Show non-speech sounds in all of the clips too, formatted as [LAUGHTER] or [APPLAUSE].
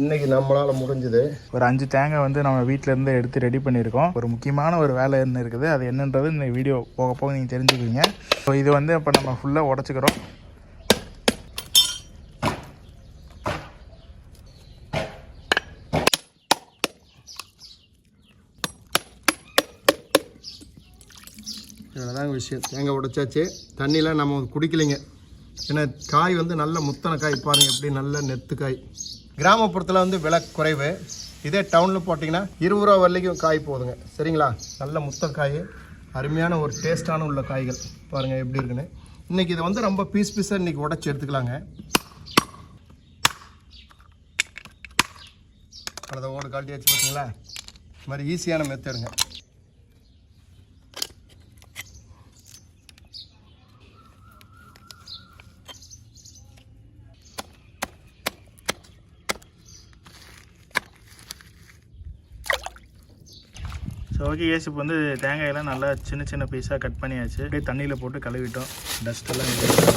இன்னைக்கு நம்மளால் முடிஞ்சது. ஒரு அஞ்சு தேங்காய் வந்து நம்ம வீட்டில இருந்து எடுத்து ரெடி பண்ணியிருக்கோம். ஒரு முக்கியமான ஒரு வேலை என்ன இருக்குது அது என்னன்றது இந்த வீடியோ போக போக நீங்கள் தெரிஞ்சுக்குவீங்க. ஸோ இது வந்து இப்போ நம்ம ஃபுல்லாக உடச்சிக்கிறோம். இவ்வளோதாங்க விஷயம். தேங்காய் உடைச்சாச்சு. தண்ணிலாம் நம்ம குடிக்கலைங்க. ஏன்னா காய் வந்து நல்ல முத்தன காய் பாருங்க எப்படி நல்ல நெத்து காய் கிராமப்புறத்தில் வந்து விலை குறைவு. இதே டவுனில் போட்டிங்கன்னா இருபது ரூபா வரலைக்கும் காய் போதுங்க. சரிங்களா? நல்ல முத்த காய் அருமையான ஒரு டேஸ்டான உள்ள காய்கள். பாருங்கள் எப்படி இருக்குன்னு. இன்றைக்கி இதை வந்து ரொம்ப பீஸ் பீஸாக இன்றைக்கி உடச்சி எடுத்துக்கலாங்க. அதை ஓடு கழட்டி வச்சு பார்த்தீங்களா இது மாதிரி ஈஸியான மெத்தடுங்க ஸோ ஓகே வந்து தேங்காயெல்லாம் நல்லா சின்ன சின்ன பீஸாக கட் பண்ணியாச்சு. அப்படியே தண்ணியில் போட்டு கழுவிட்டோம். டஸ்ட்டெல்லாம்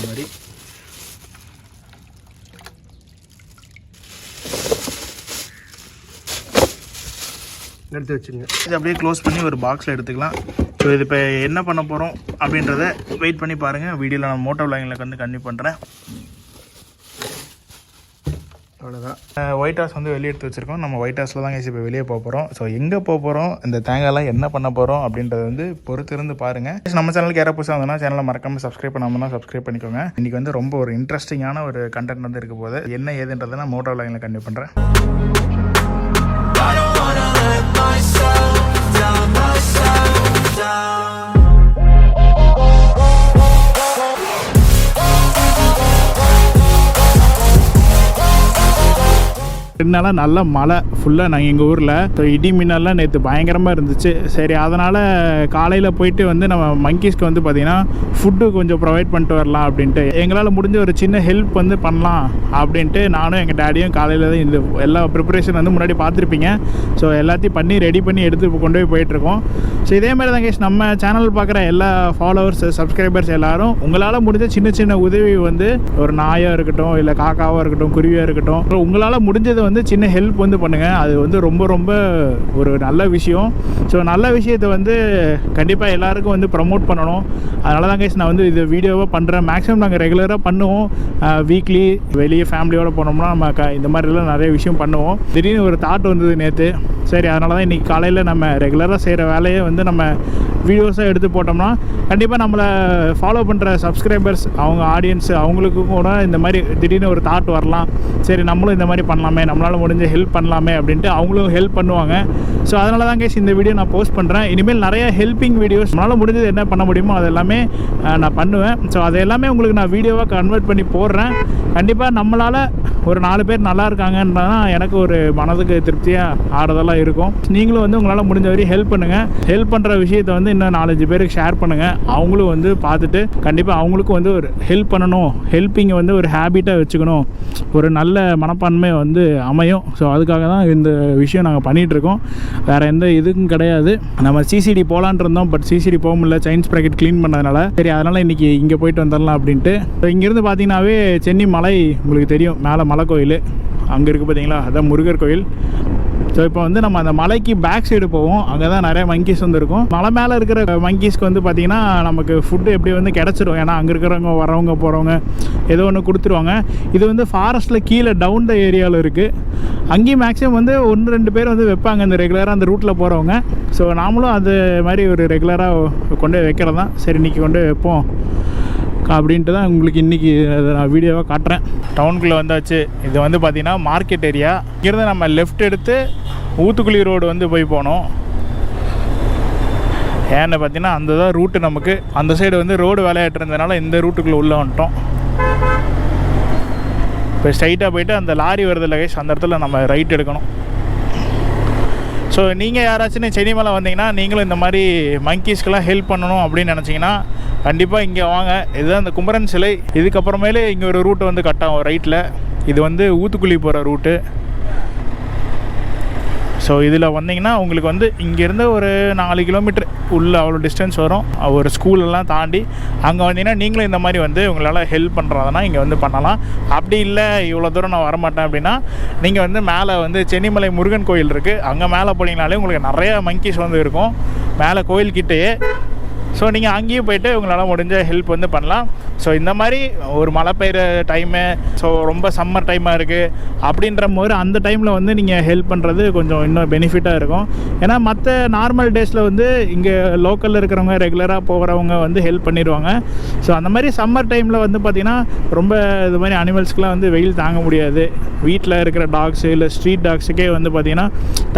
மாதிரி. எடுத்து வச்சுங்க இது அப்படியே க்ளோஸ் பண்ணி ஒரு பாக்ஸில் எடுத்துக்கலாம். ஸோ இது இப்போ என்ன பண்ண போகிறோம் அப்படின்றத வெயிட் பண்ணி பாருங்கள் வீடியோவில் நான் மோட்டோ விளாங்கில் வந்து கன்டினியூ பண்ணுறேன் அவ்வளோதான் ஒயிட் ஹவுஸ் வந்து வெளியே எடுத்து வச்சிருக்கோம். நம்ம ஒயிட் ஹவுஸில் தான் இப்போ வெளியே போக போகிறோம் ஸோ எங்கே போக போகிறோம் இந்த தேங்காய்லாம் என்ன பண்ண போகிறோம் அப்படின்றத வந்து பொறுத்து இருந்து பாருங்கள் நம்ம சேனலுக்கு யாராவது புதுசாக வந்தோம்னா சேனலை மறக்காமல் சப்ஸ்கிரைப் பண்ணாமல் சப்ஸ்கிரைப் பண்ணிக்கோங்க. இன்றைக்கி வந்து ரொம்ப ஒரு இன்ட்ரெஸ்டிங்கான ஒரு கண்டென்ட் வந்து இருக்க போது என்ன ஏதுன்றதை நான் மோட்டோ விளாங்கில் கண்டிப்பாக பண்ணுறேன் நாளாக நல்ல மழை ஃபுல்லாக நாங்கள் எங்கள் ஊரில். ஸோ இடி மின்னல்லாம் நேற்று பயங்கரமாக இருந்துச்சு. சரி அதனால் காலையில் போயிட்டு வந்து நம்ம மங்கீஸ்க்கு வந்து பார்த்திங்கன்னா ஃபுட்டு கொஞ்சம் ப்ரொவைட் பண்ணிட்டு வரலாம் அப்படின்ட்டு. எங்களால் முடிஞ்ச ஒரு சின்ன ஹெல்ப் வந்து பண்ணலாம் அப்படின்ட்டு நானும் எங்கள் டேடியும் காலையில் தான் இந்த எல்லா ப்ரிப்பரேஷன் வந்து முன்னாடி பார்த்துருப்பீங்க. ஸோ எல்லாத்தையும் பண்ணி ரெடி பண்ணி எடுத்து கொண்டு போய் போயிட்டுருக்கோம். ஸோ இதே மாதிரி தான் கேஸ் நம்ம சேனல் பார்க்குற எல்லா ஃபாலோவர்ஸ் சப்ஸ்கிரைபர்ஸ் எல்லாரும் உங்களால் முடிஞ்ச சின்ன சின்ன உதவி வந்து ஒரு நாயாக இருக்கட்டும் இல்லை காக்காவாக இருக்கட்டும் குருவியாக இருக்கட்டும் உங்களால் முடிஞ்சதை வந்து சின்ன ஹெல்ப் வந்து பண்ணுங்கள் அது வந்து ரொம்ப ரொம்ப ஒரு நல்ல விஷயம். ஸோ நல்ல விஷயத்தை வந்து கண்டிப்பாக எல்லாருக்கும் வந்து ப்ரமோட் பண்ணணும். அதனால தான் கேஸ் நான் வந்து இது வீடியோவாக பண்ணுறேன் மேக்ஸிமம் நாங்கள் ரெகுலராக பண்ணுவோம். வீக்லி வெளியே ஃபேமிலியோடு போனோம்னா நம்ம க இந்த மாதிரிலாம் நிறைய விஷயம் பண்ணுவோம். திடீர்னு ஒரு தாட் வந்தது நேற்று சரி அதனால தான் இன்றைக்கி காலையில் நம்ம ரெகுலராக செய்கிற வேலையை வந்து நம்ம வீடியோஸாக எடுத்து போட்டோம்னா கண்டிப்பாக நம்மளை ஃபாலோ பண்ணுற சப்ஸ்கிரைபர்ஸ் அவங்க ஆடியன்ஸ் அவங்களுக்கும் கூட இந்த மாதிரி திடீர்னு ஒரு தாட் வரலாம். சரி நம்மளும் இந்த மாதிரி பண்ணலாமே நம்மளால் முடிஞ்ச ஹெல்ப் பண்ணலாமே அப்படின்ட்டு அவங்களும் ஹெல்ப் பண்ணுவாங்க. ஸோ அதனால தான் கேஸ் இந்த வீடியோ நான் போஸ்ட் பண்ணுறேன் இனிமேல் நிறைய ஹெல்ப்பிங் வீடியோஸ் நம்மளால் முடிஞ்சது என்ன பண்ண முடியுமோ அது எல்லாமே நான் பண்ணுவேன். ஸோ அது எல்லாமே உங்களுக்கு நான் வீடியோவாக கன்வெர்ட் பண்ணி போடுறேன். கண்டிப்பாக நம்மளால் ஒரு நாலு பேர் நல்லா இருக்காங்கன்றதான் எனக்கு ஒரு மனதுக்கு திருப்தியாக ஆறுதலாக இருக்கும். நீங்களும் வந்து உங்களால் முடிஞ்ச வரையும் ஹெல்ப் பண்ணுங்கள் ஹெல்ப் பண்ணுற விஷயத்தை வந்து இன்னும் நாலஞ்சு பேருக்கு ஷேர் பண்ணுங்கள் அவங்களும் வந்து பார்த்துட்டு கண்டிப்பாக அவங்களுக்கும் வந்து ஒரு ஹெல்ப் பண்ணணும். ஹெல்ப்பிங்கை வந்து ஒரு ஹேபிட்டாக வச்சுக்கணும். ஒரு நல்ல மனப்பான்மையை வந்து அமையும். ஸோ அதுக்காக தான் இந்த விஷயம் நாங்கள் பண்ணிகிட்ருக்கோம் வேறு எந்த இதுக்கும் கிடையாது. நம்ம சிசிடி போகலான் இருந்தோம் பட் சிசிடி போக முடியல. சைன்ஸ் ப்ராக்கெட் க்ளீன் பண்ணதுனால. சரி அதனால் இன்றைக்கி இங்கே போயிட்டு வந்துடலாம் அப்படின்ட்டு. ஸோ இங்கேருந்து பார்த்தீங்கன்னாவே சென்னி மலை உங்களுக்கு தெரியும். மேலே மலை கோயில் அங்கே இருக்குது பார்த்தீங்களா அதான் முருகர் கோயில். ஸோ இப்போ வந்து நம்ம அந்த மலைக்கு பேக் சைடு போவோம். அங்கே தான் நிறைய மங்கீஸ் வந்து இருக்கும். மலை மேலே இருக்கிற மங்கீஸ்க்கு வந்து பார்த்திங்கன்னா நமக்கு ஃபுட்டு எப்படி வந்து கிடச்சிரும். ஏன்னா அங்கே இருக்கிறவங்க வரவங்க போகிறவங்க ஏதோ ஒன்று கொடுத்துருவாங்க. இது வந்து ஃபாரஸ்ட்டில் கீழே டவுன் த ஏரியாவில் இருக்குது அங்கேயும் மேக்ஸிமம் வந்து ஒன்று ரெண்டு பேர் வந்து வைப்பாங்க. இந்த ரெகுலராக அந்த ரூட்டில் போகிறவங்க ஸோ நாமளும் அது மாதிரி ஒரு ரெகுலராக கொண்டு வைக்கிறது தான் சரி இன்றைக்கி கொண்டு வைப்போம். அப்படின்ட்டு தான் உங்களுக்கு இன்றைக்கி நான் வீடியோவாக காட்டுறேன். டவுனுக்குள்ளே வந்தாச்சு. இது வந்து பார்த்திங்கன்னா மார்க்கெட் ஏரியா இங்கேருந்து நம்ம லெஃப்ட் எடுத்து ஊத்துக்குழி ரோடு வந்து போய் போனோம். ஏன்னு பார்த்தீங்கன்னா அந்த தான் ரூட்டு நமக்கு. அந்த சைடு வந்து ரோடு வேலையாட்டு இருந்ததுனால இந்த ரூட்டுக்குள்ளே உள்ளே வந்துட்டோம். இப்போ ஸ்ட்ரைட்டாக போயிட்டு அந்த லாரி வருது லகேஷ் அந்த இடத்துல நம்ம ரைட் எடுக்கணும். ஸோ நீங்கள் யாராச்சும் சென்னை மேலே வந்தீங்கன்னா நீங்களும் இந்த மாதிரி மங்கீஸ்க்கெல்லாம் ஹெல்ப் பண்ணணும் அப்படின்னு நினச்சிங்கன்னா கண்டிப்பாக இங்கே வாங்க. இதுதான் இந்த குமரன் சிலை. இதுக்கப்புறமேலே இங்கே ஒரு ரூட்டு வந்து கட்டாகும் ரைட்டில் இது வந்து ஊத்துக்குழி போகிற ரூட்டு ஸோ இதில் வந்தீங்கன்னா உங்களுக்கு வந்து இங்கேருந்து ஒரு நாலு கிலோமீட்டர் உள்ள அவ்வளோ டிஸ்டன்ஸ் வரும். ஒரு ஸ்கூலெல்லாம் தாண்டி அங்கே வந்தீங்கன்னா நீங்களும் இந்த மாதிரி வந்து உங்களால் ஹெல்ப் பண்ணுறதுனா இங்கே வந்து பண்ணலாம். அப்படி இல்லை இவ்வளோ தூரம் நான் வரமாட்டேன் அப்படின்னா நீங்கள் வந்து மேலே வந்து சென்னிமலை முருகன் கோயில் இருக்குது அங்கே மேலே போனீங்கனாலே உங்களுக்கு நிறையா மங்கிஸ் வந்து இருக்கும். மேலே கோயில்கிட்டயே ஸோ நீங்கள் அங்கேயும் போயிட்டு உங்களால் முடிஞ்ச ஹெல்ப் வந்து பண்ணலாம். ஸோ இந்த மாதிரி ஒரு மழை பெய்கிற டைமு ஸோ ரொம்ப சம்மர் டைமாக இருக்குது அப்படின்ற போது அந்த டைமில் வந்து நீங்கள் ஹெல்ப் பண்ணுறது கொஞ்சம் இன்னும் பெனிஃபிட்டாக இருக்கும். ஏன்னா மற்ற நார்மல் டேஸில் வந்து இங்கே லோக்கலில் இருக்கிறவங்க ரெகுலராக போகிறவங்க வந்து ஹெல்ப் பண்ணிடுவாங்க. ஸோ அந்த மாதிரி சம்மர் டைமில் வந்து பார்த்திங்கன்னா ரொம்ப இது மாதிரி அனிமல்ஸ்க்குலாம் வந்து வெயில் தாங்க முடியாது. வீட்டில் இருக்கிற டாக்ஸு இல்லை ஸ்ட்ரீட் டாக்ஸுக்கே வந்து பார்த்திங்கன்னா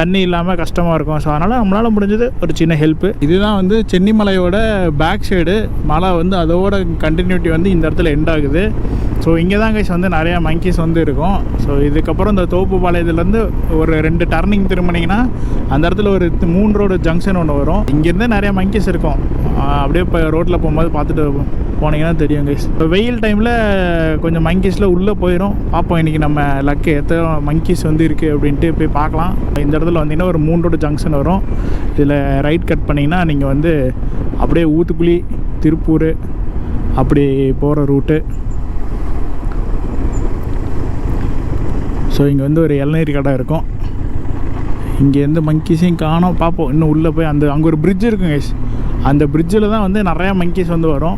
தண்ணி இல்லாமல் கஷ்டமாக இருக்கும். ஸோ அதனால் நம்மளால் முடிஞ்சது ஒரு சின்ன ஹெல்ப்பு இதுதான் வந்து சென்னிமலையோட பேக் சைடு மலை வந்து அதோட கண்டினியூட்டி வந்து இந்த இடத்துல எண்ட் ஆகுது. ஸோ இங்கே தான் கைஸ் வந்து நிறையா மங்கிஸ் வந்து இருக்கும். ஸோ இதுக்கப்புறம் இந்த தோப்பு பாளையத்துலேருந்து ஒரு ரெண்டு டர்னிங் திரும்பினீங்கன்னா அந்த இடத்துல ஒரு மூணு ரோடு ஜங்ஷன் ஒன்று வரும். இங்கேருந்து நிறையா மங்கிஸ் இருக்கும். அப்படியே இப்போ ரோட்டில் போகும்போது பார்த்துட்டு போனீங்கன்னா தெரியும் கைஸ் இப்போ வெயில் டைமில் கொஞ்சம் மங்கிஸில் உள்ளே போயிடும் பார்ப்போம் இன்றைக்கி நம்ம லக்கு எத்தனை மங்கிஸ் வந்து இருக்குது அப்படின்ட்டு போய் பார்க்கலாம். இந்த இடத்துல வந்தீங்கன்னா ஒரு மூணு ரோடு ஜங்ஷன் வரும். இதில் ரைட் கட் பண்ணிங்கன்னா நீங்கள் வந்து அப்படியே ஊத்துக்குழி திருப்பூர் அப்படி போகிற ரூட்டு ஸோ இங்கே வந்து ஒரு இளநீர் கடை இருக்கும். இங்கேருந்து மங்கீஸையும் காணோம். பார்ப்போம். இன்னும் உள்ளே போய் அந்த அங்கே ஒரு பிரிட்ஜ் இருக்குங்க அந்த பிரிட்ஜில் தான் வந்து நிறையா மங்கீஸ் வந்து வரும்.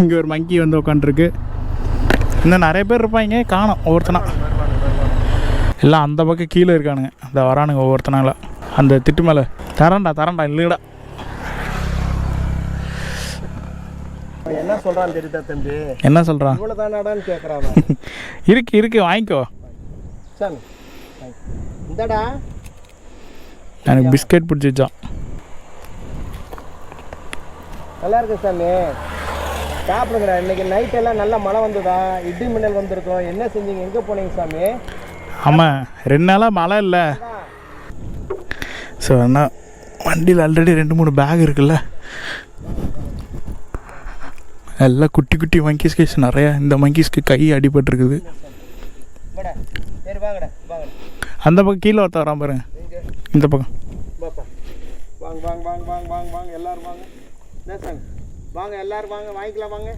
இங்கே ஒரு மங்கி வந்து உட்காந்துருக்கு இன்னும் நிறைய பேர் இருப்பாங்க காணோம் ஒவ்வொருத்தனா. எல்லாம் அந்த பக்கம் கீழே இருக்கானுங்க. இந்த வரானுங்க ஒவ்வொருத்தனால. அந்த திட்டு மேலே. தரேன்டா தரேன்டா இல்லைடா என்ன சொல்றான்னு தெரியுதா தம்பி? என்ன சொல்கிறான் இவ்வளோ தானாடான்னு கேட்குறான் [LAUGHS] இருக்கு இருக்கு வாங்கிக்கோ. சாமி இந்தடா. எனக்கு பிஸ்கட் பிடிச்சிச்சான் நல்லா இருக்கு சாமி. சாப்பிடுங்கடா. இன்னைக்கு நைட் எல்லாம் நல்ல மழை வந்ததா? இடி மின்னல் வந்திருக்கும். என்ன செஞ்சீங்க? எங்கே போனீங்க சாமி? ஆமாம் ரெண்டு நாளாக மழை இல்லை. ஸோ அண்ணா வண்டியில் ஆல்ரெடி ரெண்டு மூணு பேக் இருக்குல்ல. எல்லாம் குட்டி குட்டி மங்கீஸ் கேஸ் நிறையா. இந்த மங்கீஸ்க்கு கை அடிபட்டிருக்குது. அந்த பக்கம் கீழே ஒருத்த வரான் பாருங்க. இந்த பக்கம். வாங்க வாங்க வாங்க வாங்க வாங்க வாங்க. எல்லாரும் வாங்க. வாங்க எல்லாரும் வாங்க வாங்கிக்கலாம் வாங்க.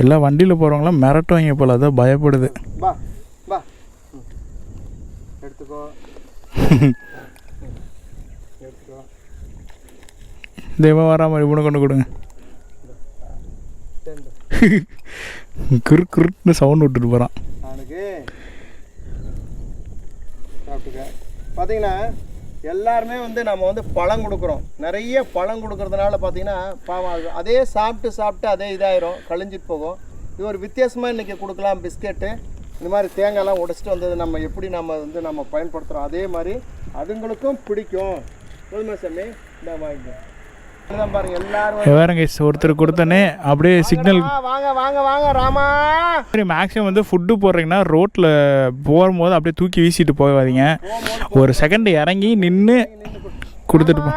எல்லாம் வண்டியில் போகிறவங்களாம் மிரட்டுவாங்க போல அதான் பயப்படுது. வா ம். எடுத்துக்கோ. எடுத்துக்கோ. தெய்வம் வரா மாதிரி இவனை கொண்டு கொடுங்க. சரி குறு குறுன்னு சவுண்ட் விட்டுட்டு போகிறான் அவனுக்கு சாப்பிட்டுக்க. பார்த்தீங்கன்னா எல்லாருமே வந்து நம்ம வந்து பழம் கொடுக்குறோம். நிறைய பழம் கொடுக்கறதுனால பார்த்தீங்கன்னா பாவம் அதே சாப்பிட்டு சாப்பிட்டு அதே இதாயிரும் கழிஞ்சிட்டு போகும். இது ஒரு வித்தியாசமாக இன்றைக்கி கொடுக்கலாம் பிஸ்கெட்டு. இந்த மாதிரி தேங்காய்லாம் உடைச்சிட்டு வந்தது நம்ம எப்படி நம்ம வந்து நம்ம பயன்படுத்துகிறோம் அதே மாதிரி அதுங்களுக்கும் பிடிக்கும். போதுமா சாமி? இந்த வாங்கிக்கோ. வேறங்க ஒருத்தர் கொடுத்தனே அப்படியே சிக்னல் வாங்க, வாங்க வாங்க ராமா. மாதிரி மேக்ஸிமம் வந்து ஃபுட்டு போடுறீங்கன்னா ரோட்டில் போகும்போது அப்படியே தூக்கி வீசிட்டு போகாதீங்க. ஒரு செகண்ட் இறங்கி நின்று கொடுத்துட்டு போ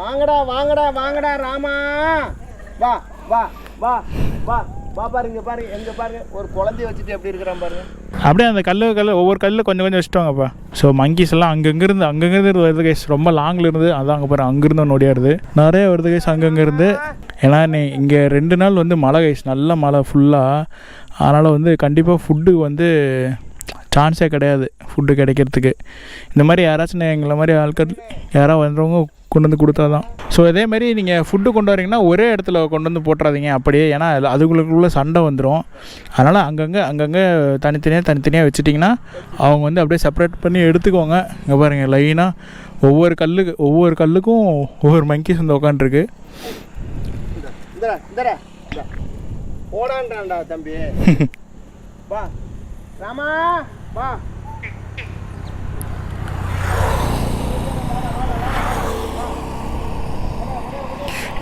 வாங்கடா வாங்கடா வாங்கடா ராமா. வா வா வா வா. வா பாருங்க பாருங்க பாருங்க ஒரு குழந்தைய வச்சுட்டு எப்படி இருக்கிறான் பாருங்க அப்படியே அந்த கல் கல் ஒவ்வொரு கல்லில் கொஞ்சம் கொஞ்சம் வச்சுட்டாங்கப்பா ஸோ மங்கீஸ் எல்லாம் அங்கங்கிருந்து அங்கங்கிருந்து வருது கைஸ் ரொம்ப லாங்கில் இருந்து அதான் அங்கே பாரு அங்கிருந்து ஒன்று ஓடியாருது நிறைய வருது கைஸ் அங்கங்கிருந்து ஏன்னா நீ இங்கே ரெண்டு நாள் வந்து மழை கைஸ் நல்ல மழை ஃபுல்லாக அதனால் வந்து கண்டிப்பாக ஃபுட்டு வந்து சான்ஸே கிடையாது ஃபுட்டு கிடைக்கிறதுக்கு. இந்த மாதிரி யாராச்சும் எங்களை மாதிரி ஆட்கள் யாராவது வந்தவங்க கொண்டு வந்து கொடுத்தா தான் ஸோ இதே மாதிரி நீங்கள் ஃபுட்டு கொண்டு வரீங்கன்னா ஒரே இடத்துல கொண்டு வந்து போட்டுறாதீங்க அப்படியே. ஏன்னா அதுக்குள்ளே சண்டை வந்துடும் அதனால் அங்கங்கே அங்கங்கே தனித்தனியாக தனித்தனியாக வச்சுட்டிங்கன்னா அவங்க வந்து அப்படியே செப்பரேட் பண்ணி எடுத்துக்கோங்க. இங்கே பாருங்கள் லைனாக ஒவ்வொரு கல்லுக்கு ஒவ்வொரு கல்லுக்கும் ஒவ்வொரு மங்கீஸ் வந்து இந்தடா இந்தா. போடான்டான்டா தம்பி. [LAUGHS] வா. ராமா வா.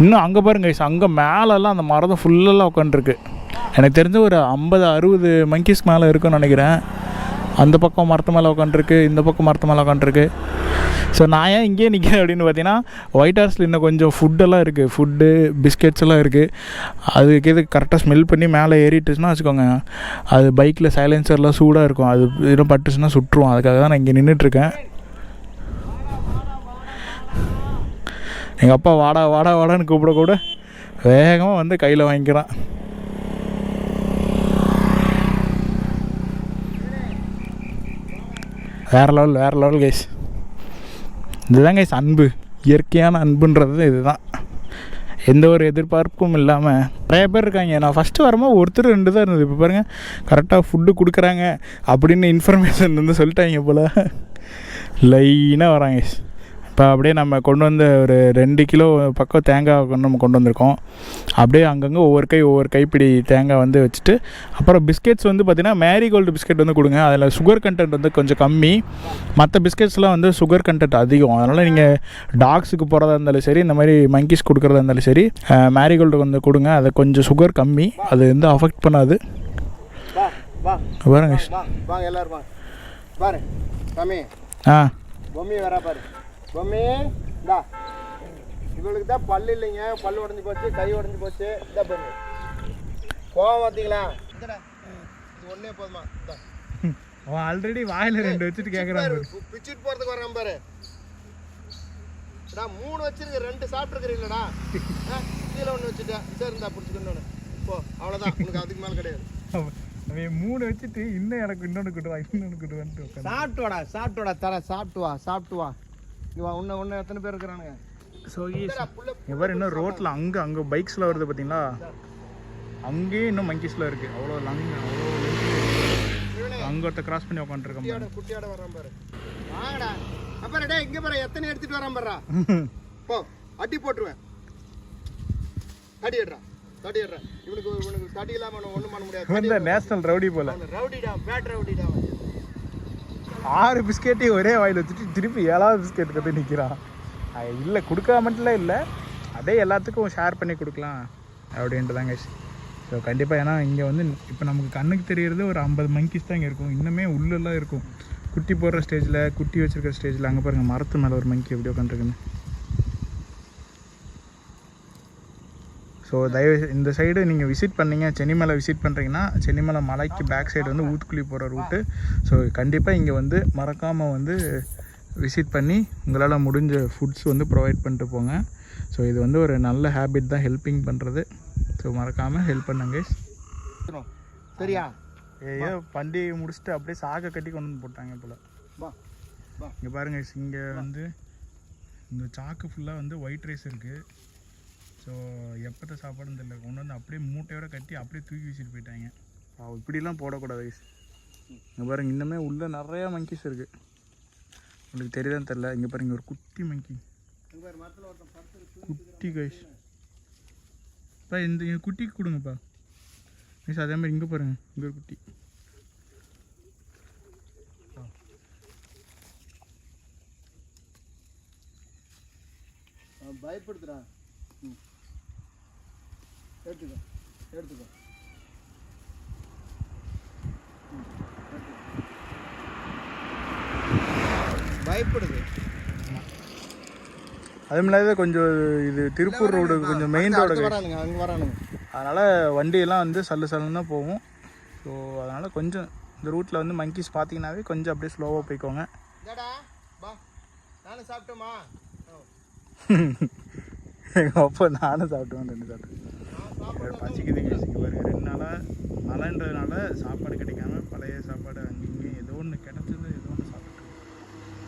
இன்னும் அங்கே பாருங்க கைஸ் அங்கே மேலெல்லாம் அந்த மரம் ஃபுல்லெல்லாம் உட்காந்துருக்கு எனக்கு தெரிஞ்ச ஒரு ஐம்பது அறுபது மங்கீஸ் மேலே இருக்குன்னு நினைக்கிறேன். அந்த பக்கம் மரத்து மேலே உட்காந்துருக்கு இந்த பக்கம் மரத்து மேலே உட்காந்துருக்கு ஸோ நான் ஏன் இங்கேயே நிற்கிறேன் அப்படின்னு பார்த்தீங்கன்னா ஒயிட் ஹவுஸில் இன்னும் கொஞ்சம் ஃபுட்டெல்லாம் இருக்குது ஃபுட்டு பிஸ்கெட்ஸ் எல்லாம் இருக்குது அதுக்கு இது கரெக்டாக ஸ்மெல் பண்ணி மேலே ஏறிட்டுச்சுன்னா வச்சுக்கோங்க அது பைக்கில் சைலன்சர்லாம் சூடாக இருக்கும். அது இன்னும் பட்டுச்சுன்னா சுட்டுருவோம் அதுக்காக தான் நான் இங்கே நின்றுட்டுருக்கேன் எங்கள் அப்பா வாடா வாடா வாடான்னு கூப்பிட கூட வேகமாக வந்து கையில் வாங்கிக்கிறான். வேறு லெவல் வேறு லெவல் கைஸ் இதுதான் கைஸ் அன்பு. இயற்கையான அன்புன்றது இதுதான். எந்த ஒரு எதிர்பார்ப்பும் இல்லாமல் நிறைய பேர் இருக்காங்க. நான் ஃபஸ்ட்டு வரும்போது ஒருத்தர் ரெண்டு தான் இருந்தது. இப்போ பாருங்கள் கரெக்டாக ஃபுட்டு கொடுக்குறாங்க அப்படின்னு இன்ஃபர்மேஷன் வந்து சொல்லிட்டாங்க போல். லைனாக வராங்க இப்போ அப்படியே நம்ம கொண்டு வந்த ஒரு ரெண்டு கிலோ பக்கம் தேங்காய் கொண்டு நம்ம கொண்டு வந்திருக்கோம். அப்படியே அங்கங்கே ஒவ்வொரு கை ஒவ்வொரு கைப்பிடி தேங்காய் வந்து வச்சுட்டு அப்புறம் பிஸ்கெட்ஸ் வந்து பார்த்திங்கன்னா மேரிகோல்டு பிஸ்கெட் வந்து கொடுங்க. அதில் சுகர் கண்டென்ட் வந்து கொஞ்சம் கம்மி. மற்ற பிஸ்கெட்ஸ்லாம் வந்து சுகர் கண்டென்ட் அதிகம். அதனால் நீங்கள் டாக்ஸுக்கு போகிறதா இருந்தாலும் சரி இந்த மாதிரி மங்கீஸ் கொடுக்குறதா இருந்தாலும் சரி மேரிகோல்டு வந்து கொடுங்க. அது கொஞ்சம் சுகர் கம்மி. அது வந்து அஃபெக்ட் பண்ணாது. பாருங்க. ஆ. பொம்மி இந்தா. இவளுக்கு தான் பல்லு இல்லைங்க. பல்லு உடஞ்சி போச்சு கை உடஞ்சி போச்சு. இந்த பொம்மி கோவம் பார்த்தீங்களா இது ஒன்றே போதுமா? இந்தா. [LAUGHS] அவன் ஆல்ரெடி வாயில் ரெண்டு வச்சுட்டு பாரு, பி- பிச்சுட்டு போகிறதுக்கு வரான் பாரு. நான் மூணு வச்சிருக்க ரெண்டு சாப்பிட்ருக்கிறீங்களடா [LAUGHS] கீழே ஒன்று வச்சுட்டேன். சரி இந்தா பிடிச்சிக்கணும் போ அவ்வளோதான் உனக்கு அதுக்கு மேலே கிடையாது. அவன் மூணு வச்சுட்டு இன்னும் எனக்கு இன்னொன்று கிட்டுவா இன்னொன்று கிட்டுவான்ட்டு உட்காந்து சாப்பிட்டு வாடா சாப்பிட்டு வாடா தர சாப்பிட்டு வா சாப்பிட்டு வா. வா உன்ன உன்ன எத்தனை பேர் இருக்கிறானுங்க? ஸோ எவர் இன்னும் ரோட்டில் அங்கே அங்கே பைக்ஸில் வருது பார்த்தீங்களா அங்கேயே இன்னும் மங்கீஸில் இருக்குது அவ்வளோ லங் அவ்வளோ அங்கே ஒருத்த கிராஸ் பண்ணி உட்காந்துருக்கோம் குட்டியாட குட்டியாட வரான் பாரு. வாங்கடா அப்புறம் டேய் இங்க பாரு எத்தனை எடுத்துட்டு வரான் பாருடா. [LAUGHS] போ அடி போட்டுருவேன். தடி எடுறா தடி எடுறா இவனுக்கு இவனுக்கு தடி இல்லாம அவனை ஒண்ணும் பண்ண முடியாது. இந்த நேஷனல் ரவுடி போல். ரவுடிடா பேட் ரவுடிடா. ஆறு பிஸ்கெட்டையும் ஒரே வாயில் வச்சுட்டு திருப்பி ஏழாவது பிஸ்கெட் கற்று நிற்கிறான் இல்லை கொடுக்காமட்டுலாம் இல்லை. அதே எல்லாத்துக்கும் ஷேர் பண்ணி கொடுக்கலாம் அப்படின்ட்டு தாங்க ஸோ கண்டிப்பாக ஏன்னா இங்கே வந்து இப்போ நமக்கு கண்ணுக்கு தெரியறது ஒரு ஐம்பது மங்கிஸ் தான் இங்கே இருக்கும். இன்னுமே உள்ளெல்லாம் இருக்கும். குட்டி போடுற ஸ்டேஜில் குட்டி வச்சுருக்கிற ஸ்டேஜில் அங்கே பாருங்கள் மரத்து மேலே ஒரு மங்கி எப்படி உட்காந்துருக்குன்னு ஸோ தயவு இந்த சைடு நீங்கள் விசிட் பண்ணீங்க சென்னிமலை விசிட் பண்ணுறீங்கன்னா சென்னிமலை மலைக்கு பேக் சைடு வந்து ஊத்துக்குழி போகிற ரூட்டு ஸோ கண்டிப்பாக இங்கே வந்து மறக்காமல் வந்து விசிட் பண்ணி உங்களால் முடிஞ்ச ஃபுட்ஸ் வந்து ப்ரொவைட் பண்ணிட்டு போங்க. ஸோ இது வந்து ஒரு நல்ல ஹேபிட் தான் ஹெல்ப்பிங் பண்ணுறது ஸோ மறக்காமல் ஹெல்ப் பண்ணுங்க சரியா? ஏதோ பண்டிகை முடிச்சுட்டு அப்படியே சாகை கட்டி கொண்டு வந்து போட்டாங்க போல். இங்கே பாருங்க இங்கே வந்து இந்த சாக்கு ஃபுல்லாக வந்து ஒயிட் ரைஸ் இருக்குது ஸோ எப்போத்த சாப்பாடுன்னு தெரியல. கொண்டு வந்து அப்படியே மூட்டையோட கட்டி அப்படியே தூக்கி வீசிட்டு போயிட்டாங்க. இப்படிலாம் போடக்கூடாது. இங்கே பாருங்க இன்னுமே உள்ளே நிறையா மங்கீஸ் இருக்குது உங்களுக்கு தெரியுதான்னு தெரில இங்கே பாருங்க ஒரு குட்டி மங்கி குட்டி கைஸ் பா இந்த குட்டிக்கு கொடுங்கப்பா. மிஸ் அதே மாதிரி இங்கே பாருங்க இங்கே ஒரு குட்டி. அவன் பயப்படுத்துறா ம். எடுத்துக்கோ எடுத்துக்கோ. பயப்படுது. அதே மாதிரி கொஞ்சம் இது திருப்பூர் ரோடு கொஞ்சம் மெயின் ரோடு வரானுங்க அங்க வரானுங்க. அதனால் வண்டியெல்லாம் வந்து சல்லு சல்லுன்னு தான் போகும். ஸோ அதனால் கொஞ்சம் இந்த ரூட்டில் வந்து மங்கீஸ் பார்த்தீங்கன்னாவே கொஞ்சம் அப்படியே ஸ்லோவாக போய்க்கோங்க. நானும் சாப்பிட்டோமா [LAUGHS] எங்கள் அப்பா நானும் சாப்பிட்டுவேன் ரெண்டு சாப்பிட்டேன் பசிக்குது இங்கே பாருங்க ரெண்டு நாளாக மழைன்றதுனால சாப்பாடு கிடைக்காம பழைய சாப்பாடு அங்கேயும் ஏதோ ஒன்று கிடச்சது ஏதோ ஒன்று சாப்பிட்டு.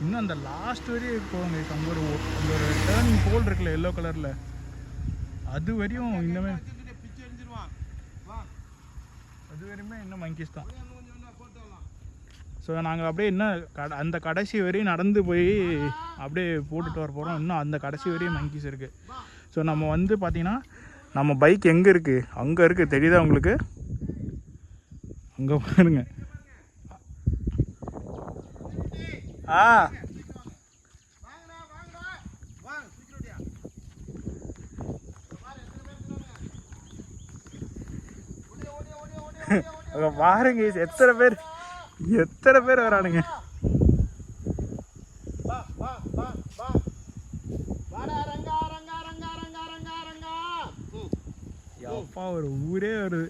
இன்னும் அந்த லாஸ்ட் வரையும் போங்க அங்கே ஒரு அந்த ஒரு டேர்னிங் போல் இருக்குல்ல எல்லோ கலரில் அது வரையும் இன்னுமே அது வரையுமே இன்னும் மங்கீஸ் தான். ஸோ நாங்கள் அப்படியே இன்னும் கட அந்த கடைசி வரையும் நடந்து போய் அப்படியே போட்டுட்டு வர போகிறோம் இன்னும் அந்த கடைசி வரையும் மங்கீஸ் இருக்குது ஸோ நம்ம வந்து பார்த்திங்கன்னா நம்ம பைக் எங்கே இருக்குது அங்கே இருக்குது தெரியுதா உங்களுக்கு? அங்கே பாருங்க. ஆ. அங்கே பாருங்க. எத்தனை பேர்? எத்தனை பேர் வரானுங்க? வா வா வா வா. வாடா. அப்பா ஒரு ஊரே வருது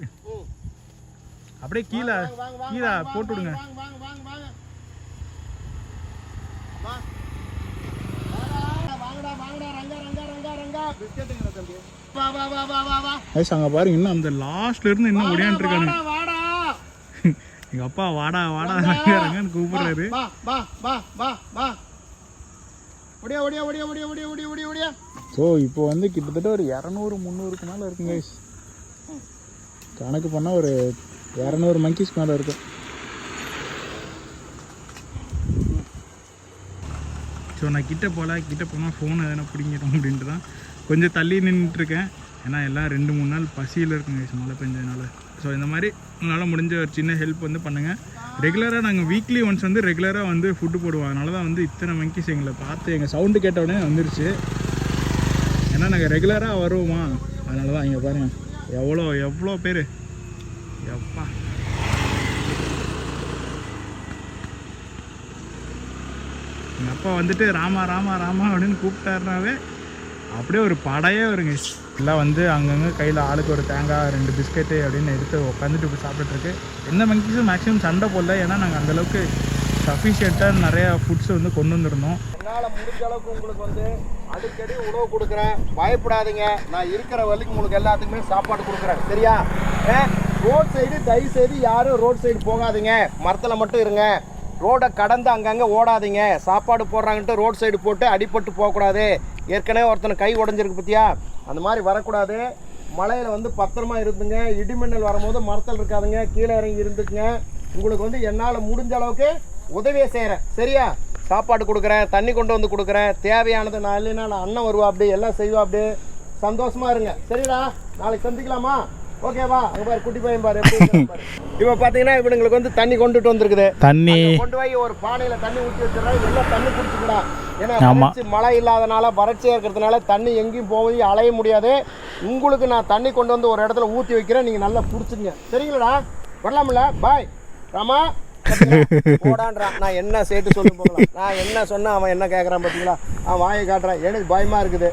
அப்படியே கீழே கீழே போட்டு விடுங்க அங்க பாருங்க இன்னும் அந்த லாஸ்ட்ல இருந்து இன்னும் ஒடியாண்டு இருக்காங்க [LAUGHS] எங்க அப்பா வாடா வாடா ரங்காரங்கன்னு கூப்பிடுறாரு. ஸோ இப்போ வந்து கிட்டத்தட்ட ஒரு இரநூறு முந்நூறுக்கு மேலே இருக்குங்க கணக்கு பண்ணால் ஒரு இரநூறு மங்கிஸ் மேலே இருக்கும் ஸோ நான் கிட்ட போகல கிட்டே போனால் ஃபோன் எதனா பிடிங்கிடும் அப்படின்ட்டு தான் கொஞ்சம் தள்ளி நின்றுட்டுருக்கேன் ஏன்னா எல்லாம் ரெண்டு மூணு நாள் பசியில் இருக்குங்க guys, மழை பெஞ்சதுனால. ஸோ இந்த மாதிரி உங்களால் முடிஞ்ச ஒரு சின்ன ஹெல்ப் வந்து பண்ணுங்கள் ரெகுலராக நாங்கள் வீக்லி ஒன்ஸ் வந்து ரெகுலராக வந்து ஃபுட்டு போடுவோம். அதனால தான் வந்து இத்தனை மங்கிஸ் எங்களை பார்த்து எங்கள் சவுண்டு கேட்ட உடனே வந்துருச்சு. ஏன்னா நாங்கள் ரெகுலராக வருவோமா? அதனால தான் இங்கே பாருங்கள் எவ்வளோ எவ்வளோ பேர்? எப்பா. எங்கள் அப்பா வந்துட்டு ராமா ராமா ராமா அப்படின்னு கூப்பிட்டாருனாவே அப்படியே ஒரு படையே வருங்க. எல்லாம் வந்து அங்கங்கே கையில் ஆளுக்கு ஒரு தேங்காய் ரெண்டு பிஸ்கெட்டு அப்படின்னு எடுத்து உட்காந்துட்டு இப்போ சாப்பிட்டுருக்கு எந்த மங்கிஸும் மேக்ஸிமம் சண்டை போடல. ஏன்னா நாங்கள் அந்தளவுக்கு சஃபிஷியண்ட்டாக நிறையா ஃபுட்ஸ் வந்து கொண்டு வந்திருந்தோம். என்னால் முடிஞ்ச அளவுக்கு உங்களுக்கு வந்து அடிக்கடி உணவு கொடுக்குறேன். பயப்படாதீங்க. நான் இருக்கிற வரைக்கும் உங்களுக்கு எல்லாத்துக்குமே சாப்பாடு கொடுக்குறேன். சரியா? ரோட் சைடு தயவு செய்து யாரும் ரோட் சைடு போகாதீங்க. மரத்தில் மட்டும் இருங்க. ரோடை கடந்து அங்கங்கே ஓடாதீங்க. சாப்பாடு போடுறாங்கன்ட்டு ரோட் சைடு போட்டு அடிபட்டு போகக்கூடாது. ஏற்கனவே ஒருத்தனை கை உடஞ்சிருக்கு பற்றியா அந்த மாதிரி வரக்கூடாது. மலையில் வந்து பத்திரமா இருந்துங்க. இடிமின்னல் வரும்போது மரத்தில் இருக்காதுங்க. கீழே இறங்கி இருந்துக்குங்க. உங்களுக்கு வந்து என்னால் முடிஞ்ச அளவுக்கு உதவியை செய்கிறேன் சரியா? சாப்பாடு கொடுக்குறேன் தண்ணி கொண்டு வந்து கொடுக்குறேன் தேவையானது நான் இல்லைன்னா நான் அண்ணன் வருவா அப்படி எல்லாம் செய்வா அப்படி. சந்தோஷமா இருங்க. சரிடா நாளைக்கு சந்திக்கலாமா? ஓகேவா அங்க பாரு குட்டி பையன் பாரு. இப்போ பார்த்தீங்கன்னா இவனுங்களுக்கு வந்து தண்ணி கொண்டுட்டு வந்திருக்குது. தண்ணி. கொண்டு போய் ஒரு பானையில தண்ணி ஊற்றி வச்சிடறேன் எல்லாம் தண்ணி குடிச்சுக்கடா. ஏன்னா மழை இல்லாதனால வறட்சியாக இருக்கிறதுனால தண்ணி எங்கேயும் போய் அலைய முடியாது. உங்களுக்கு நான் தண்ணி கொண்டு வந்து ஒரு இடத்துல ஊற்றி வைக்கிறேன். நீங்கள் நல்லா குடிச்சுங்க. சரிங்களாடா வரலாம்ல. பாய் ராமா? [LAUGHS] போடான்றான் நான் என்ன சேர்த்து சொல்லி போகலாம். நான் என்ன சொன்னா அவன் என்ன கேட்குறான் பார்த்தீங்களா அவன் வாயை காட்டுறான். எனக்கு பயமா இருக்குது.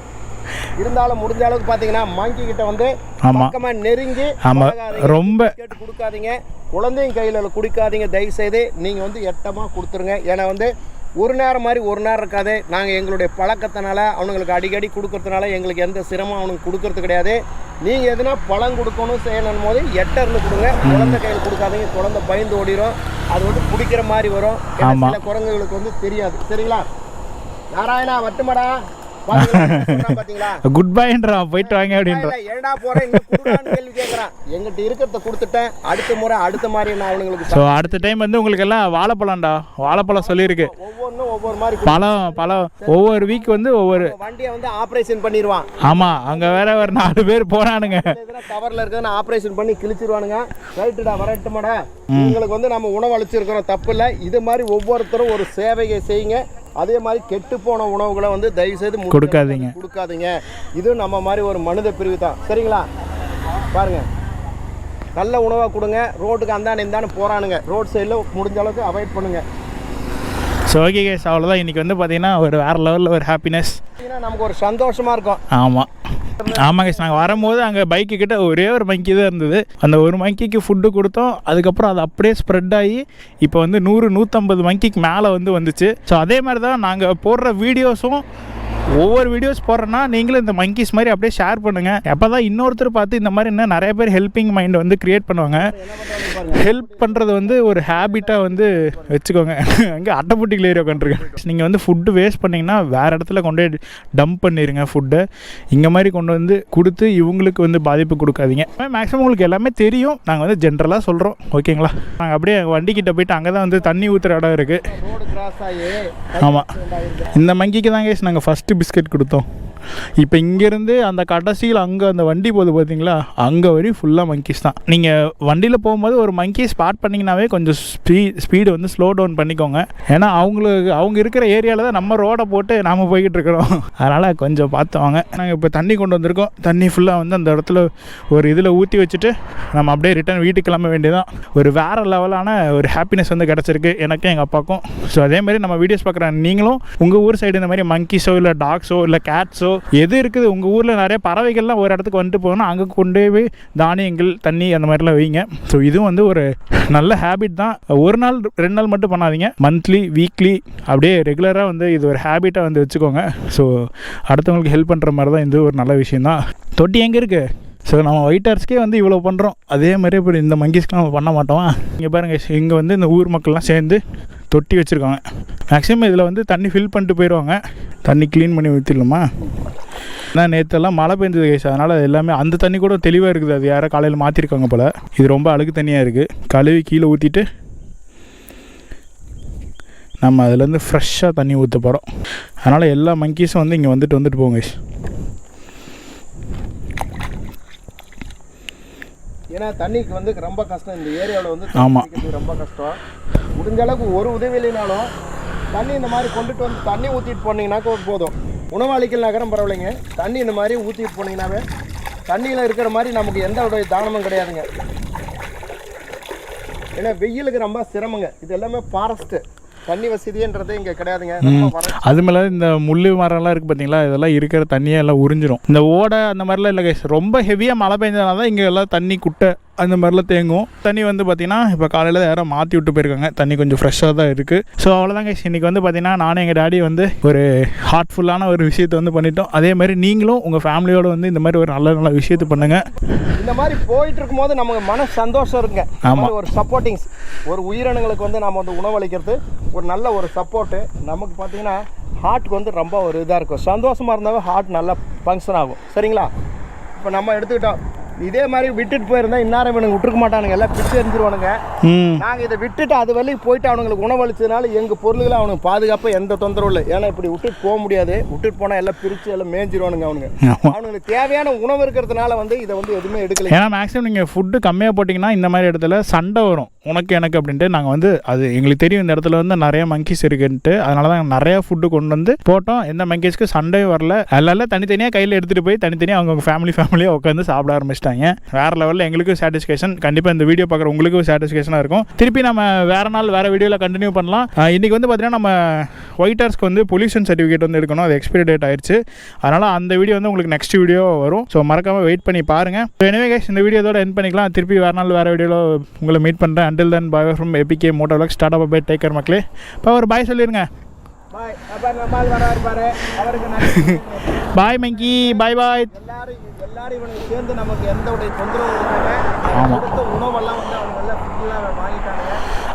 இருந்தாலும் முடிஞ்ச அளவுக்கு பார்த்தீங்கன்னா மங்கி கிட்ட வந்து. பக்கமா நெருங்கி ஆமா. ரொம்ப கேட்டு கொடுக்காதீங்க. குழந்தையும் கையில் குடிக்காதீங்க. தயவு செய்து நீங்கள் வந்து எட்டமாக கொடுத்துருங்க. ஏன்னா வந்து ஒரு நேரம் மாதிரி ஒரு நேரம் இருக்காது. நாங்கள் எங்களுடைய பழக்கத்தினால அவனுங்களுக்கு அடிக்கடி கொடுக்கறதுனால எங்களுக்கு எந்த சிரமம் அவனுக்கு கொடுக்கறது கிடையாது. நீங்கள் எதுனா பழம் கொடுக்கணும் செய்யணும் போது எட்ட இருந்து கொடுங்க. குழந்தை கையில் கொடுக்காதீங்க. குழந்தை பயந்து ஓடிடும் அது வந்து பிடிக்கிற மாதிரி வரும். சில குரங்குகளுக்கு வந்து தெரியாது. சரிங்களா? நாராயணா மட்டுமாடா குட் பைன்றான் [LAUGHS] போயிட்டு வாங்க அப்படின்ற. இல்ல, ஏன்டா போறேன் கேள்வி கேட்கறான் எங்கிட்ட இருக்கிறத கொடுத்துட்டேன். அடுத்த முறை அடுத்த மாதிரி நான் அவனுங்களுக்கு ஸோ அடுத்த டைம் வந்து உங்களுக்கு எல்லாம் வாழைப்பழம்டா. வாழைப்பழம் சொல்லியிருக்கு. ஒவ்வொன்றும் ஒவ்வொரு மாதிரி. பழம் பழம். ஒவ்வொரு வீக் வந்து ஒவ்வொரு வண்டியை வந்து ஆபரேஷன் பண்ணிடுவான். ஆமாம் அங்கே வேற ஒரு நாலு பேர் போகிறானுங்க எதுனா கவர்ல இருக்கிறது ஆபரேஷன் பண்ணி கிழிச்சிருவானுங்க. ரைட்டுடா வரட்டுமாடா. உங்களுக்கு வந்து நம்ம உணவு அளிச்சிருக்கிறோம் தப்பு இல்லை. இது மாதிரி ஒவ்வொருத்தரும் ஒரு சேவையை செய்யுங்க. அதே மாதிரி கெட்டு போன உணவுகளை வந்து தயவு செய்து முடிஞ்ச கொடுக்காதீங்க. கொடுக்காதீங்க. இது நம்ம மாதிரி ஒரு மனித பிரிவு தான். சரிங்களா? பாருங்க. நல்ல உணவாக கொடுங்க. ரோட்டுக்கு அந்தாண்ட இந்தாண்ட போறானுங்க. ரோட் சைடில் முடிஞ்ச அளவுக்கு அவாய்ட் பண்ணுங்க. ஸோ ஓகே கேஸ் அவ்வளோதான் இன்றைக்கி வந்து பார்த்தீங்கன்னா ஒரு வேறு லெவலில் ஒரு ஹாப்பினஸ் நமக்கு ஒரு சந்தோஷமா இருக்கும். ஆமாம் ஆமாங்க நாங்கள் வரும்போது அங்கே பைக்கு கிட்ட ஒரே ஒரு மங்கி தான் இருந்தது. அந்த ஒரு மங்கிக்கு ஃபுட்டு கொடுத்தோம். அதுக்கப்புறம் அது அப்படியே ஸ்ப்ரெட் ஆகி இப்போ வந்து நூறு நூற்றம்பது மங்கிக்கு மேலே வந்து வந்துச்சு. ஸோ அதே மாதிரி தான் நாங்கள் போடுற வீடியோஸும் ஒவ்வொரு வீடியோஸ் போடுறேன்னா நீங்களும் இந்த மங்கிஸ் மாதிரி அப்படியே ஷேர் பண்ணுங்கள் எப்போ தான் இன்னொருத்தர் பார்த்து இந்த மாதிரி இன்னும் நிறைய பேர் ஹெல்பிங் மைண்ட் வந்து க்ரியேட் பண்ணுவாங்க. ஹெல்ப் பண்ணுறது வந்து ஒரு ஹேபிட்டாக வந்து வச்சுக்கோங்க. அங்கே அட்டைப்பட்டிகள் ஏறி உட்காந்துருக்கேன் நீங்கள் வந்து ஃபுட்டு வேஸ்ட் பண்ணிங்கன்னா வேறு இடத்துல கொண்டு போய் டம்ப் பண்ணிடுங்க ஃபுட்டை இங்கே மாதிரி கொண்டு வந்து கொடுத்து இவங்களுக்கு வந்து பாதிப்பு கொடுக்காதீங்க. மேக்ஸிமம் உங்களுக்கு எல்லாமே தெரியும். நாங்கள் வந்து ஜென்ரலாக சொல்கிறோம் ஓகேங்களா நாங்கள் அப்படியே வண்டிக்கிட்ட போயிட்டு அங்கே தான் வந்து தண்ணி ஊற்றுற இடம் இருக்குது ஆமாம் இந்த மங்கிக்கு தான் கேஸ் நாங்கள் ஃபஸ்ட்டு பிஸ்கெட் கொடுத்தோம். இப்போ இங்கேருந்து அந்த கடைசியில் அங்கே அந்த வண்டி போகுது பார்த்தீங்களா அங்கே வரையும் ஃபுல்லாக மங்கிஸ் தான். நீங்கள் வண்டியில் போகும்போது ஒரு மங்கி ஸ்பாட் பண்ணிங்கனாவே கொஞ்சம் ஸ்பீ ஸ்பீடு வந்து ஸ்லோ டவுன் பண்ணிக்கோங்க. ஏன்னா அவங்களுக்கு அவங்க இருக்கிற ஏரியாவில் தான் நம்ம ரோடை போட்டு நாம் போய்கிட்டு இருக்கிறோம். அதனால் கொஞ்சம் பார்த்து வாங்க நாங்கள் இப்போ தண்ணி கொண்டு வந்திருக்கோம். தண்ணி ஃபுல்லாக வந்து அந்த இடத்துல ஒரு இதில் ஊற்றி வச்சுட்டு நம்ம அப்படியே ரிட்டர்ன் வீட்டுக்கு கிளம்ப வேண்டியதான் ஒரு வேறு லெவலான ஒரு ஹாப்பினஸ் வந்து கிடச்சிருக்கு எனக்கும் எங்கள் அப்பாவுக்கும். ஸோ அதேமாதிரி நம்ம வீடியோஸ் பார்க்குற நீங்களும் உங்கள் ஊர் சைடு இந்த மாதிரி மங்கிஸோ இல்லை டாக்ஸோ இல்லை கேட்ஸோ எது இருக்குது? உங்கள் ஊரில் நிறைய பறவைகள்லாம் ஒரு இடத்துக்கு வந்துட்டு போகணும் அங்கே கொண்டு போய் தானியங்கள் தண்ணி அந்த மாதிரிலாம் வைங்க. ஸோ இதுவும் வந்து ஒரு நல்ல ஹேபிட் தான். ஒரு நாள் ரெண்டு நாள் மட்டும் பண்ணாதீங்க. மந்த்லி வீக்லி அப்படியே ரெகுலராக வந்து இது ஒரு ஹேபிட்டாக வந்து வச்சுக்கோங்க. ஸோ அடுத்தவங்களுக்கு ஹெல்ப் பண்ணுற மாதிரி தான் இது ஒரு நல்ல விஷயந்தான் தொட்டி எங்கே இருக்குது ஸோ நம்ம ஒயிட் ஹார்ஸ்க்கே வந்து இவ்வளோ பண்ணுறோம் அதே மாதிரி இப்போ இந்த மங்கிஸ்க்கு நம்ம பண்ண மாட்டோம்? இங்கே பாருங்கள் இங்கே வந்து இந்த ஊர் மக்கள்லாம் சேர்ந்து தொட்டி வச்சுருக்காங்க. மேக்ஸிமம் இதில் வந்து தண்ணி ஃபில் பண்ணிட்டு போயிடுவாங்க தண்ணி க்ளீன் பண்ணி ஊற்றிடலாமா ஏன்னா நேற்றுலாம் மழை பெஞ்சது கேஸ் அதனால் எல்லாமே அந்த தண்ணி கூட தெளிவாக இருக்குது. அது யாரோ காலையில் மாற்றிருக்காங்க போல். இது ரொம்ப அழுக்கு தண்ணியாக இருக்குது கழுவி கீழே ஊற்றிட்டு நம்ம அதுலேருந்து ஃப்ரெஷ்ஷாக தண்ணி ஊற்ற போகிறோம் அதனால் எல்லா மங்கீஸும் வந்து இங்கே வந்துட்டு வந்துட்டு போங்க ஏன்னா தண்ணிக்கு வந்து ரொம்ப கஷ்டம். இந்த ஏரியாவில் வந்து ஆமா. தண்ணி குடிக்கிறதுக்கு ரொம்ப கஷ்டம். முடிஞ்ச அளவுக்கு ஒரு உதவி இல்லைனாலும் தண்ணி இந்த மாதிரி கொண்டுட்டு வந்து தண்ணி ஊற்றிட்டு போனீங்கன்னாக்கா போதும். உணவாளிகள் நகரம் பரவாயில்லைங்க. தண்ணி இந்த மாதிரி ஊற்றிட்டு போனீங்கன்னாவே தண்ணியில் இருக்கிற மாதிரி நமக்கு எந்த ஒரு தானமும் கிடையாதுங்க. ஏன்னா வெயிலுக்கு ரொம்ப சிரமங்க. இது எல்லாமே ஃபாரஸ்ட்டு தண்ணி வசதின்றது இங்கே கிடையாதுங்க. அது மேலே இந்த முள் மரம்லாம் இருக்குது பார்த்தீங்களா இதெல்லாம் இருக்கிற தண்ணியை எல்லாம் உறிஞ்சிரும். இந்த ஓடை அந்த மாதிரிலாம் இல்லை ரொம்ப ஹெவியாக மழை பெஞ்சதுனால தான் இங்கே எல்லாம் தண்ணி குட்டை அந்த மாதிரிலாம் தேங்கும். தண்ணி வந்து பார்த்தீங்கன்னா இப்போ காலையில் யாரோ மாற்றி விட்டு போயிருக்காங்க. தண்ணி கொஞ்சம் ஃப்ரெஷ்ஷாக தான் இருக்குது ஸோ அவ்வளோதான் கைஸ் இன்றைக்கி வந்து பார்த்தீங்கன்னா நானும் எங்கள் டாடி வந்து ஒரு ஹார்ட்ஃபுல்லான ஒரு விஷயத்தை வந்து பண்ணிட்டோம். அதே மாதிரி நீங்களும் உங்கள் ஃபேமிலியோடு வந்து இந்த மாதிரி ஒரு நல்ல நல்ல விஷயத்தை பண்ணுங்கள் இந்த மாதிரி போயிட்டு இருக்கும்போது நமக்கு மன சந்தோஷம் இருக்குங்க. இந்த ஆமா. மாதிரி ஒரு சப்போர்ட்டிங்ஸ் ஒரு உயிரினங்களுக்கு வந்து நம்ம வந்து உணவளிக்கிறது ஒரு நல்ல ஒரு சப்போர்ட்டு நமக்கு பார்த்தீங்கன்னா ஹார்ட்டுக்கு வந்து ரொம்ப ஒரு இதாக இருக்கும். சந்தோஷமாக இருந்தாவே ஹார்ட் நல்லா ஃபங்க்ஷன் ஆகும். சரிங்களா? இப்போ நம்ம எடுத்துக்கிட்டோம் இதே மாதிரி விட்டுட்டு போயிருந்தா இந்நேரம் இவனுங்க விட்டுருக்க மாட்டானுங்க. எல்லாம் பிடிச்சி எரிஞ்சிருவானுங்க. நாங்கள் இதை விட்டுட்டு அது வரைக்கும் போயிட்டு அவனுங்களுக்கு உணவளிச்சதுனால எங்கள் பொருள்களை அவனுக்கு பாதுகாப்பாக எந்த தொந்தரவும் இல்லை. ஏன்னா இப்படி விட்டுட்டு போக முடியாது. விட்டுட்டு போனால் எல்லாம் பிரித்து எல்லாம் மேய்ஞ்சிருவானுங்க அவனுங்க. அவனுங்களுக்கு தேவையான உணவு இருக்கிறதுனால வந்து இதை வந்து எதுவுமே எடுக்கல. ஏன்னா மேக்ஸிமம் நீங்கள் ஃபுட்டு கம்மியாக போட்டிங்கன்னா இந்த மாதிரி இடத்துல சண்டை வரும். உனக்கு எனக்கு அப்படின்ட்டு நாங்கள் வந்து அது எங்களுக்கு தெரியும். இந்த இடத்துல வந்து நிறைய மங்கீஸ் இருக்குன்ட்டு அதனால தான் நிறைய ஃபுட்டு கொண்டு வந்து போட்டோம். எந்த மங்கீஸ்க்கு சண்டையும் வரல. அதனால தனித்தனியாக கையில் எடுத்துகிட்டு போய் தனித்தனியாக அவங்க ஃபேமிலி ஃபேமிலியாக உட்காந்து சாப்பிட ஆரம்பிச்சிட்டாங்க. வேறு லெவலில் எங்களுக்கும் சாட்டிஸ்ஃபேக்ஷன் கண்டிப்பாக இந்த வீடியோ பார்க்குற உங்களுக்கும் சாட்டிஸ்ஃபேக்ஷனாக இருக்கும். திருப்பி நம்ம வேறு நாள் வேறு வீடியோவில் கண்டினியூ பண்ணலாம். ஆஹ் இன்னைக்கு வந்து பார்த்தீங்கன்னா நம்ம ஒயிட் ஹார்ஸ்க்கு வந்து பொல்யூஷன் சர்டிஃபிகேட் வந்து எடுக்கணும். அது எக்ஸ்பைரி டேட் ஆயிடுச்சு அதனால் அந்த வீடியோ வந்து உங்களுக்கு நெக்ஸ்ட் வீடியோ வரும். ஸோ மறக்காமல் வெயிட் பண்ணி பாருங்கள் ஸோ எனவே guys இந்த வீடியோ இதோட என் பண்ணிக்கலாம். திருப்பி வேறு நாள் வேறு வீடியோவில் உங்களை மீட் பண்ணுறேன் until then bye from EPK moto vlog start up by taker மக்களே. இப்போ ஒரு பாய் சொல்லிடுங்க பாய் பாய் மங்கி பாய் பாய் எல்லாரும் சேர்ந்து நமக்கு எந்த ஒரு தொந்தரவும் இருக்காங்க ஆமா. கொடுத்த உணவெல்லாம் வந்து அவங்க எல்லாம் ஃபுல்லாக வாங்கிட்டாங்க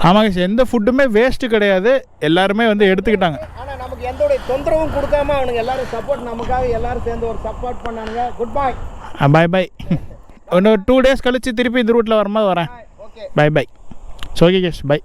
ஆமாங்க எந்த ஃபுட்டுமே வேஸ்ட்டு கிடையாது. எல்லாருமே வந்து எடுத்துக்கிட்டாங்க. ஆனா நமக்கு எந்த தொந்தரவும் கொடுக்காம அவனுங்க எல்லாரும் சப்போர்ட் நமக்காக எல்லாரும் சேர்ந்து ஒரு சப்போர்ட் பண்ணானுங்க. குட் பாய் பாய் பாய் இன்னும் டூ டேஸ் கழிச்சு திருப்பி இந்த ரூட்டில் வரும்போது வரேன். Bye bye so okay guys bye